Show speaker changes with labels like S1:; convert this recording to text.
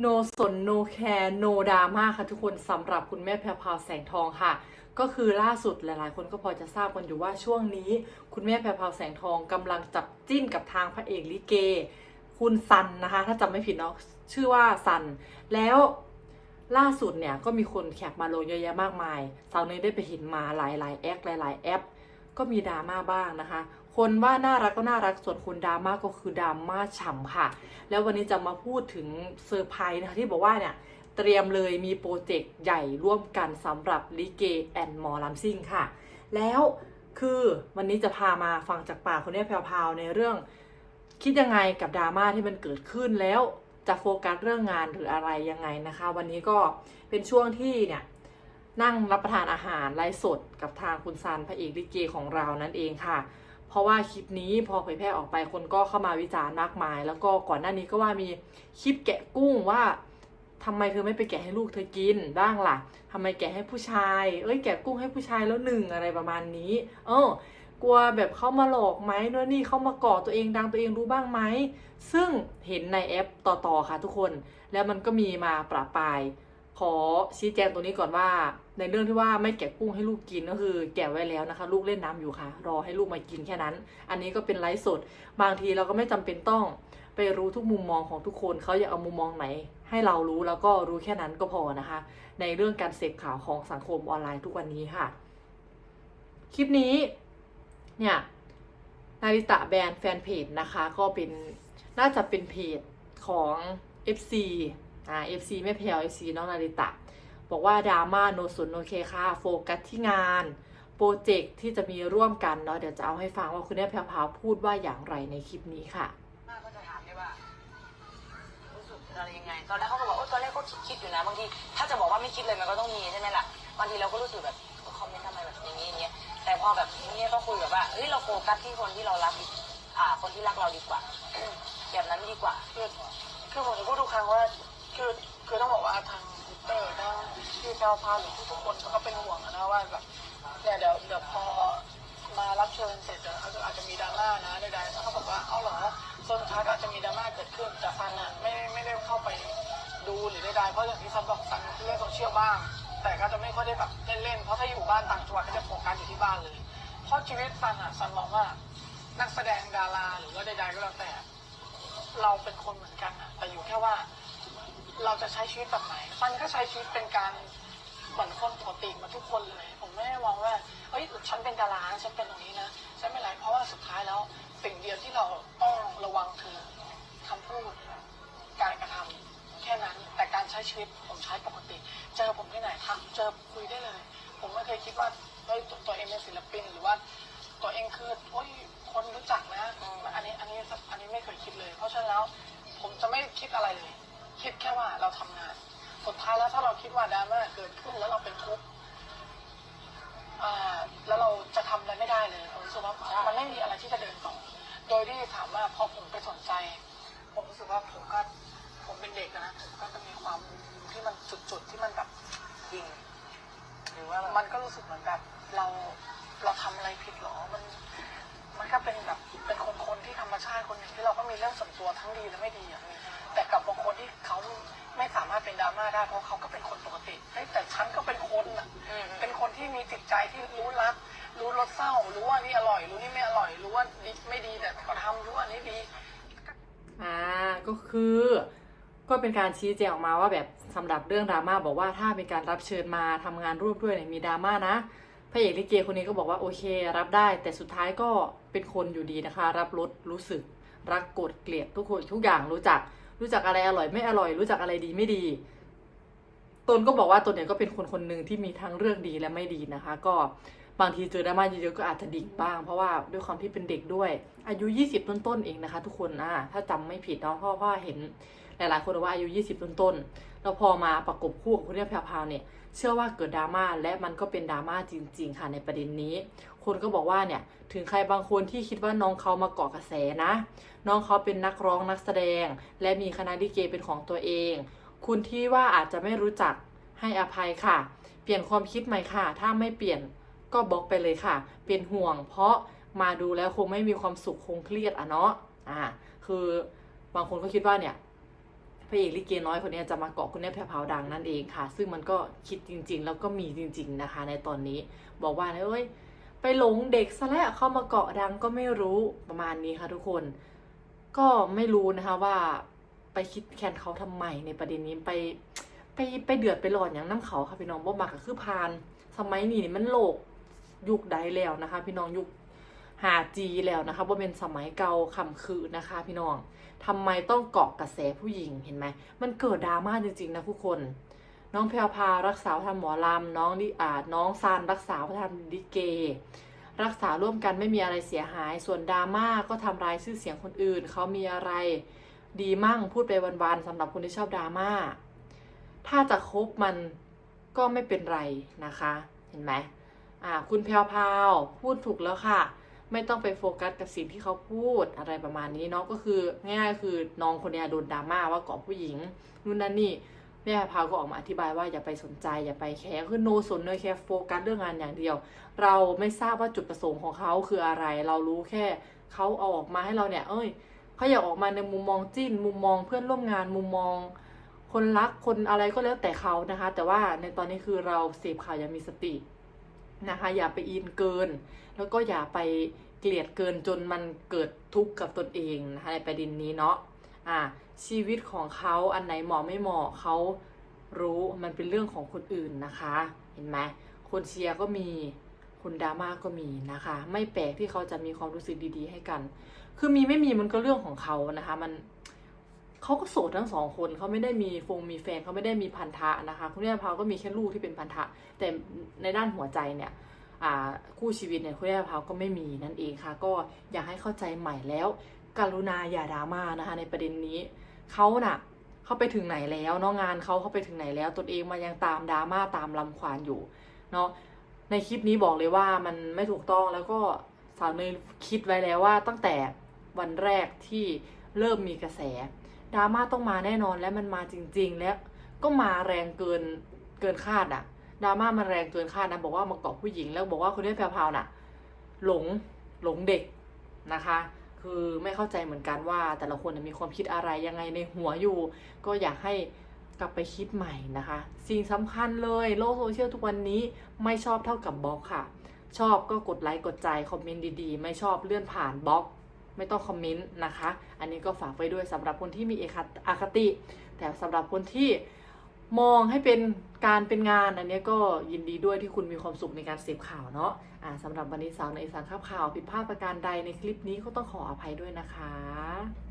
S1: โนสนโนแคร์โนดราม่าค่ะทุกคนสำหรับคุณแม่แพรพาวแสงทองค่ะ ก็คือล่าสุดหลายๆ คนก็พอจะทราบกันอยู่ว่าช่วงนี้ คุณแม่แพรพาวแสงทองกำลังจับจิ้นกับทางพระเอกลิเก คุณซันนะคะ ถ้าจำไม่ผิดเนาะชื่อว่าซัน แล้วล่าสุดเนี่ยก็มีคนแคปมาลงเยอะแยะมากมายสาวเนยได้ไปเห็นมาหลายๆแอคหลาย ๆ แอป ก็มีดราม่าบ้างนะคะ คนว่าน่ารักก็น่ารักส่วนคนดราม่าก็คือดราม่าฉ่ำค่ะ แล้ววันนี้จะมาพูดถึงเซอร์ไพรส์นะคะที่บอกว่าเนี่ยเตรียมเลยมีโปรเจกต์ใหญ่ร่วมกันสำหรับลิเกแอนด์มอลำซิ่งค่ะ แล้วคือวันนี้จะพามาฟังจากปากคนนี้แพรวๆในเรื่อง คิดยังไงกับดราม่าที่มันเกิดขึ้นแล้วจะโฟกัสเรื่องงานหรืออะไรยังไงนะคะ วันนี้ก็เป็นช่วงที่เนี่ยนั่งรับประทานอาหารไลฟ์สดกับทางคุณซันพระเอกลิเกของเรานั่นเองค่ะ เพราะว่าคลิปนี้พอเผยแพร่ออกไปคนก็เข้ามาวิจารณ์มากมาย แล้วก็ก่อนหน้านี้ก็ว่ามีคลิปแกะกุ้งว่าทำไมเธอไม่ไปแกะให้ลูกเธอกินบ้างล่ะทำไมแกะให้ผู้ชาย เอ้ยแกะกุ้งให้ผู้ชายแล้วหนึ่งอะไรประมาณนี้ เออกลัวแบบเขามาหลอกไหมนู่นนี่เขามาก่อตัวเองดังตัวเองรู้บ้างไหม ซึ่งเห็นในแอปต่อๆค่ะทุกคน แล้วมันก็มีมาประปาย ขอชี้แจงตรงนี้ก่อนว่า ในเรื่องที่ว่าไม่แกะกุ้งให้ลูกกินก็คือ แกะไว้แล้วนะคะ ลูกเล่นน้ำอยู่ค่ะ รอให้ลูกมากินแค่นั้น อันนี้ก็เป็นไลฟ์สด บางทีเราก็ไม่จำเป็นต้องไปรู้ทุกมุมมองของทุกคนเขาอยากเอามุมมองไหน ให้เรารู้แล้วก็รู้แค่นั้นก็พอนะคะ ในเรื่องการเสพข่าวของสังคมออนไลน์ทุกวันนี้ค่ะ คลิปนี้เนี่ยนาริตะแบรนด์แฟนเพจนะคะ ก็เป็นน่าจะเป็นเพจของ FC อ่า FC แม่แพลว FC น้องนาริตะ บอกว่าดราม่าโนสุนโอเคค่ะ โฟกัสที่งาน โปรเจกต์ที่จะมีร่วมกันเนาะเดี๋ยวจะเอาให้ฟังว่าคุณแม่แพรวพราวพูดว่าอย่างไรในคลิปนี้ค่ะา
S2: ก็จะถามได้ว่ารู้สึกอะไรยังไง ตอนแรกเขาก็บอกโอ้ตอนแรกก็คิดคิดอยู่นะบางทีถ้าจะบอกว่าไม่คิดเลยมันก็ต้องมีใช่ไหมล่ะบางทีเราก็รู้สึกแบบคอมเมนต์ทำไมแบบอย่างนี้อย่างเงี้ยแต่พอแบบนี้ก็คุยแบบว่าเฮ้ยเราโฟกัสที่คนที่เรารักอ่า คนที่รักเราดีกว่า แบบนั้นดีกว่า
S3: คือคือ พรวพราหรือทุกคนเขาก็เป็นห่วงนะว่าแบบเนี่ยเดี๋ยวเดี๋ยวพอมารับเชิญเสร็จเดี๋ยวอาจจะอาจจะมีดราม่านะใดๆแล้วเขาบอกว่าเอาเหรอส่วนท้ายก็อาจจะมีดราม่าเกิดขึ้นแต่ซันอะไม่ไม่ได้เข้าไปดูหรือใดๆเพราะอย่างที่ซันบอกซันเล่นโซเชียลบ้าง แต่ก็จะไม่ค่อยได้แบบเล่นๆเพราะถ้าอยู่บ้านต่างจังหวัดก็จะโฟกัสอยู่ที่บ้านเลยเพราะชีวิตซันอะซันมองว่านักแสดงดาราหรือว่าใดๆก็แล้วแต่ เราเป็นคนเหมือนกันอะแต่อยู่แค่ว่า เราจะใช้ชีวิตแบบไหนมันก็ใช้ชีวิตเป็นการ เหมือนคนปกติเหมาทุกคนเลย ผมไม่ได้มองว่าเอ้ยฉันเป็นดาราฉันเป็นตรงนี้นะฉันไม่ไรเพราะว่าสุดท้ายแล้วสิ่งเดียวที่เราต้องระวังคือคำพูดการกระทำแค่นั้นแต่การใช้ชีวิตผมใช้ปกติ เจอผมที่ไหนทักเจอคุยได้เลย ผมไม่เคยคิดว่าเฮ้ยตัวตัวเองเป็นศิลปินหรือว่าตัวเองคือโอ้ยคนรู้จักนะอันนี้อันนี้อันนี้ไม่เคยคิดเลย เพราะฉะนั้นแล้วผมจะไม่คิดอะไรเลย คิดแค่ว่าเราทำงาน สุดท้ายแล้วถ้าเราคิดว่าดราม่าเกิดขึ้นแล้วเราเป็นทุกข์อ่าแล้วเราจะทำอะไรไม่ได้เลยผมรู้สึกว่ามันไม่มีอะไรที่จะเดินต่อ โดยที่ถามว่าพอผมไปสนใจ ผมรู้สึกว่าผมก็ เป็นดราม่าได้เพราะเขาก็เป็นคนปกติเฮ้ยแต่ฉันก็เป็นคนอะ
S2: อืม
S3: เป็นคนที่มีจิตใจที่รู้รัก รู้รสเศร้า รู้ว่านี่อร่อย รู้นี่ไม่อร่อย รู้ว่าดีไม่ดีแต่ก็ทำรู้ว่านี่ดี
S1: อ่าก็คือ ก็เป็นการชี้แจงออกมาว่าแบบสำหรับเรื่องดราม่าบอกว่าถ้าเป็นการรับเชิญมาทำงานร่วมด้วยเนี่ยมีดราม่านะพระเอกลิเกคนนี้ก็บอกว่าโอเครับได้ แต่สุดท้ายก็เป็นคนอยู่ดีนะคะ รับรสรู้สึก รักกดเกลียดทุกคนทุกอย่างรู้จัก รู้จักอะไรอร่อยไม่อร่อย รู้จักอะไรดีไม่ดี ตนก็บอกว่าตนเนี่ยก็เป็นคนคนหนึ่งที่มีทั้งเรื่องดีและไม่ดีนะคะ ก็ บางทีเจอดราม่าเยอะๆก็อาจจะดิ่งบ้าง เพราะว่าด้วยความที่เป็นเด็กด้วย อายุ 20 ต้นๆเองนะคะ ทุกคนอ่าถ้าจำไม่ผิดเนาะเพราะว่าเห็นหลายๆคนว่าอายุ 20 ต้นๆแล้วพอมาประกบคู่กับคุณเรียบแพรวเนี่ยเชื่อว่าเกิดดราม่าและมันก็เป็นดราม่าจริง ๆ ค่ะในประเด็นนี้ คนก็บอกว่าเนี่ยถึงใครบางคนที่คิดว่าน้องเขามาเกาะกระแสนะ น้องเขาเป็นนักร้องนักแสดง และมีคณะลิเกเป็นของตัวเอง คุณที่ว่าอาจจะไม่รู้จักให้อภัยค่ะ เปลี่ยนความคิดใหม่ค่ะ ถ้าไม่เปลี่ยน ก็บล็อกไปเลยค่ะ เป็นห่วง เพราะมาดูแล้วคงไม่มีความสุขคงเครียดอะเนาะอ่า คือบางคนก็คิดว่าเนี่ยพระเอกลิเกน้อยคนนี้จะมาเกาะคุณแม่แพรพาวดังนั่นเองค่ะ ซึ่งมันก็คิดจริง ๆ แล้วก็มีจริง ๆนะคะ ในตอนนี้บอกว่าเอ้ยไปหลงเด็กซะแล้วเข้ามาเกาะดังก็ไม่รู้ประมาณนี้ค่ะทุกคน ก็ไม่รู้นะคะว่าไปคิดแคนเขาทำไมในประเด็นนี้ไปไปไปเดือดไปหลอนอย่างน้ำเขาค่ะพี่น้องบ่มักก็คือพาน สมัยนี้นี่มันโลก ยุคใดแล้วนะคะ พี่น้องยุคหาจีแล้วนะคะว่าเป็นสมัยเก่าคำคือนะคะ พี่น้องทำไมต้องเกาะกระแสผู้หญิงเห็นไหมมันเกิดดราม่าจริงๆนะทุกคน น้องแพรวพารักษาทำหมอลำน้องดิอาน้องซานรักษาพระธรรมดิเก รักษาร่วมกันไม่มีอะไรเสียหาย ส่วนดราม่าก็ทำร้ายชื่อเสียงคนอื่นเขามีอะไรดีมั่งพูดไปวันๆสำหรับคนที่ชอบดราม่าถ้าจะคบมันก็ไม่เป็นไรนะคะ เห็นไหม อ่าคุณแพรวพาวพูดถูกแล้วค่ะ ไม่ต้องไปโฟกัสกับสิ่งที่เขาพูดอะไรประมาณนี้เนาะก็คือง่ายๆคือน้องคนเนี้ยโดนดราม่าว่าเกาะผู้หญิงนู่นนั่นนี่แม่พาวก็ออกมาอธิบายว่าอย่าไปสนใจอย่าไปแคร์คือโนสนเลยแค่โฟกัสเรื่องงานอย่างเดียว เราไม่ทราบว่าจุดประสงค์ของเขาคืออะไร เรารู้แค่เขาเอาออกมาให้เราเนี่ย เอ้ยเขาอยากออกมาในมุมมองจิ้น มุมมองเพื่อนร่วมงานมุมมอง คนรักคนอะไรก็แล้วแต่เขานะคะ แต่ว่าในตอนนี้คือเราเสพข่าวอย่างมีสติ นะคะอย่าไปอินเกิน แล้วก็อย่าไปเกลียดเกินจนมันเกิดทุกข์กับตนเองนะคะในประเด็นนี้เนาะอ่าชีวิตของเขาอันไหนเหมาะไม่เหมาะเขารู้มันเป็นเรื่องของคนอื่นนะคะ เห็นไหมคนเชียร์ก็มีคนดราม่าก็มีนะคะ ไม่แปลกที่เขาจะมีความรู้สึกดีๆ ให้กัน คือมีไม่มีมันก็เรื่องของเขานะคะ มัน เขาก็โสดทั้งสองคนเขาไม่ได้มีฟงมีแฟนเขาไม่ได้มีพันธะนะคะคุณแม่พาวก็มีแค่ลูกที่เป็นพันธะ แต่ในด้านหัวใจเนี่ยคู่ชีวิตเนี่ยคุณแม่พาวก็ไม่มีนั่นเองค่ะ ก็อยากให้เข้าใจใหม่แล้วกรุณาอย่าดราม่านะคะ ในประเด็นนี้เขาน่ะเขาไปถึงไหนแล้วเนาะงานเขาเขาไปถึงไหนแล้วตนเองมันยังตามดราม่าตามลำควานอยู่เนาะในคลิปนี้บอกเลยว่ามันไม่ถูกต้องแล้วก็สาวเนยคิดไว้แล้วว่าตั้งแต่วันแรกที่เริ่มมีกระแส ดราม่าต้องมาแน่นอนและมันมาจริง ๆ แล้วก็มาแรงเกินเกินคาดอะดราม่ามันแรงเกินคาดนะบอกว่ามาเกาะผู้หญิงแล้วบอกว่าคุณแม่แพรวพาวน่ะ หลงหลงเด็กนะคะ คือไม่เข้าใจเหมือนกันว่า แต่ละคนมีความคิดอะไรยังไงในหัวอยู่ ก็อยากให้กลับไปคิดใหม่นะคะ สิ่งสำคัญเลยโลกโซเชียลทุกวันนี้ไม่ชอบเท่ากับบล็อกค่ะ ชอบก็กดไลค์กดใจคอมเมนต์ดีๆ ไม่ชอบเลื่อนผ่านบล็อก ไม่ต้องคอมเมนต์นะคะ อันนี้ก็ฝากไว้ด้วยสำหรับคนที่มีเอกอคติ แต่สำหรับคนที่มองให้เป็นการเป็นงาน อันนี้ก็ยินดีด้วยที่คุณมีความสุขในการเสพข่าวเนาะอ่าสำหรับวันนี้สาวในสารข่าวข่าว ผิดพลาดประการใดในคลิปนี้ก็ต้องขออภัยด้วยนะคะ